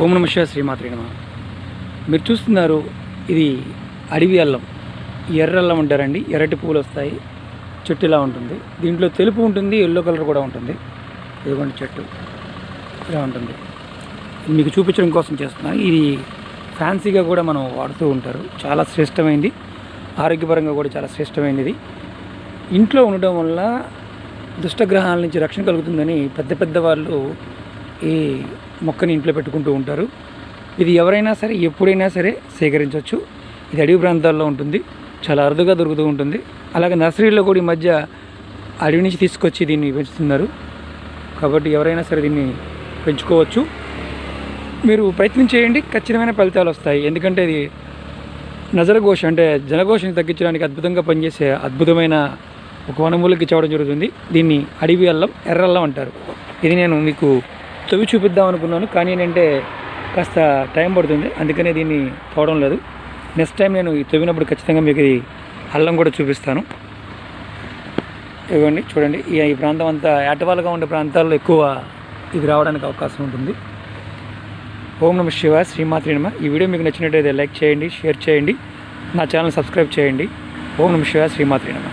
ఓం నమ శ్రీమాత్రి నమ. మీరు చూస్తున్నారు ఇది అడవి అల్లం. ఎర్ర అల్లం అంటారండి. ఎర్రటి పువ్వులు వస్తాయి. చెట్టు ఇలా ఉంటుంది. దీంట్లో తెలుపు ఉంటుంది ఎల్లో కలర్ కూడా ఉంటుంది. ఇదిగోండి చెట్టు. ఇలా ఉంటుంది. మీకు చూపించడం కోసం చేస్తున్నాను. ఇది ఫ్యాన్సీగా కూడా మనం వాడుతూ ఉంటారు. చాలా శ్రేష్టమైంది. ఆరోగ్యపరంగా కూడా చాలా శ్రేష్టమైనది ఇది. ఇంట్లో ఉండడం వల్ల దుష్టగ్రహాల నుంచి రక్షణ కలుగుతుందని పెద్ద పెద్ద వాళ్ళు ఈ మొక్కని ఇంట్లో పెట్టుకుంటూ ఉంటారు. ఇది ఎవరైనా సరే ఎప్పుడైనా సరే సేకరించవచ్చు. ఇది అడవి ప్రాంతాల్లో ఉంటుంది. చాలా అరుదుగా దొరుకుతూ ఉంటుంది. అలాగే నర్సరీలో కూడా ఈ మధ్య అడవి నుంచి తీసుకొచ్చి దీన్ని పెంచుతున్నారు. కాబట్టి ఎవరైనా సరే దీన్ని పెంచుకోవచ్చు. మీరు ప్రయత్నం చేయండి. ఖచ్చితమైన ఫలితాలు వస్తాయి. ఎందుకంటే ఇది నజరఘోష అంటే జనఘోషని తగ్గించడానికి అద్భుతంగా పనిచేసే అద్భుతమైన ఒక వనమూలకి ఇచ్చవడం జరుగుతుంది. దీన్ని అడవి అల్లం ఎర్ర అల్లం అంటారు. ఇది నేను మీకు తవ్వి చూపిద్దాం అనుకున్నాను కానీ ఏంటంటే కాస్త టైం పడుతుంది అందుకనే దీన్ని తోవడం లేదు. నెక్స్ట్ టైం నేను తవ్వినప్పుడు ఖచ్చితంగా మీకు ఇది అల్లం కూడా చూపిస్తాను. ఇవ్వండి చూడండి ఈ ఈ ప్రాంతం అంతా ఏటవాలుగా ఉండే ప్రాంతాల్లో ఎక్కువ ఇది రావడానికి అవకాశం ఉంటుంది. ఓం నమ శివ శ్రీమాత్రి నమ. ఈ వీడియో మీకు నచ్చినట్టయితే లైక్ చేయండి షేర్ చేయండి నా ఛానల్ సబ్స్క్రైబ్ చేయండి. ఓం నమ శివ శ్రీమాత్రి నమ.